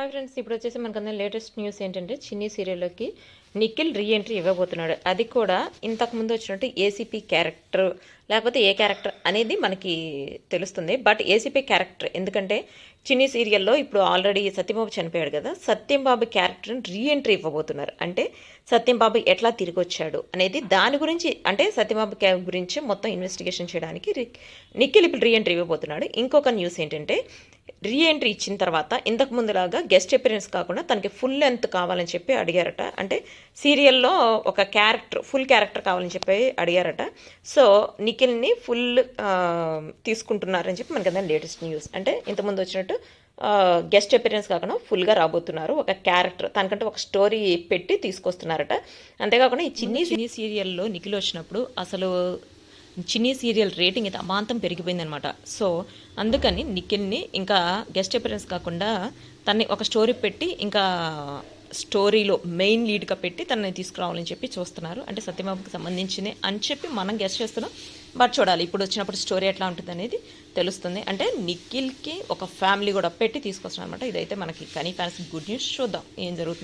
Hi friends ఇప్పుడు వచ్చేసి మనకు లేటెస్ట్ న్యూస్ ఏంటంటే చిన్ని సీరియల్లోకి నిఖిల్ రీ ఎంట్రీ ఇవ్వబోతున్నాడు. అది కూడా ఇంతకుముందు వచ్చినట్టు ఏసీపీ క్యారెక్టర్ లేకపోతే ఏ క్యారెక్టర్ అనేది మనకి తెలుస్తుంది. బట్ ఏసీపీ క్యారెక్టర్ ఎందుకంటే చిన్ని సీరియల్లో ఇప్పుడు ఆల్రెడీ సత్యంబాబు చనిపోయాడు కదా సత్యంబాబు క్యారెక్టర్ని రీ ఎంట్రీ ఇవ్వబోతున్నారు. అంటే సత్యంబాబు ఎట్లా తిరిగి వచ్చాడు అనేది దాని గురించి అంటే సత్యంబాబు క్యా గురించి మొత్తం ఇన్వెస్టిగేషన్ చేయడానికి నిఖిల్ ఇప్పుడు రీ ఎంట్రీ ఇవ్వబోతున్నాడు. ఇంకొక న్యూస్ ఏంటంటే రీ ఎంట్రీ ఇచ్చిన తర్వాత ఇంతకు ముందులాగా గెస్ట్ అపిరెన్స్ కాకుండా తనకి ఫుల్ లెంత్ కావాలని చెప్పి అడిగారట. అంటే సీరియల్లో ఒక క్యారెక్టర్ ఫుల్ క్యారెక్టర్ కావాలని చెప్పి అడిగారట. సో నిఖిల్ని ఫుల్ తీసుకుంటున్నారని చెప్పి మనకి అదే లేటెస్ట్ న్యూస్ అంటే ఇంతకుముందు వచ్చినట్టు గెస్ట్ అపిరెన్స్ కాకుండా ఫుల్గా రాబోతున్నారు. ఒక క్యారెక్టర్ తనకంటే ఒక స్టోరీ పెట్టి తీసుకొస్తున్నారట. అంతేకాకుండా ఈ చిన్ని చిన్ని సీరియల్లో నిఖిల్ వచ్చినప్పుడు అసలు చిన్ని సీరియల్ రేటింగ్ అయితే అమాంతం పెరిగిపోయిందనమాట సో అందుకని నిఖిల్ని ఇంకా గెస్ట్ అపిరెన్స్ కాకుండా తన్ని ఒక స్టోరీ పెట్టి ఇంకా స్టోరీలో మెయిన్ లీడ్గా పెట్టి తనని తీసుకురావాలని చెప్పి చూస్తున్నారు. అంటే సత్యమాబుకి సంబంధించింది అని చెప్పి మనం గెస్ట్ చేస్తున్నాం. బట్ చూడాలి ఇప్పుడు వచ్చినప్పుడు స్టోరీ ఎట్లా ఉంటుంది అనేది తెలుస్తుంది. అంటే నిఖిల్కి ఒక ఫ్యామిలీ కూడా పెట్టి తీసుకొస్తున్నాం అనమాట ఇదైతే మనకి కనీ ఫ్యాన్స్ గుడ్ న్యూస్. చూద్దాం ఏం జరుగుతుంది.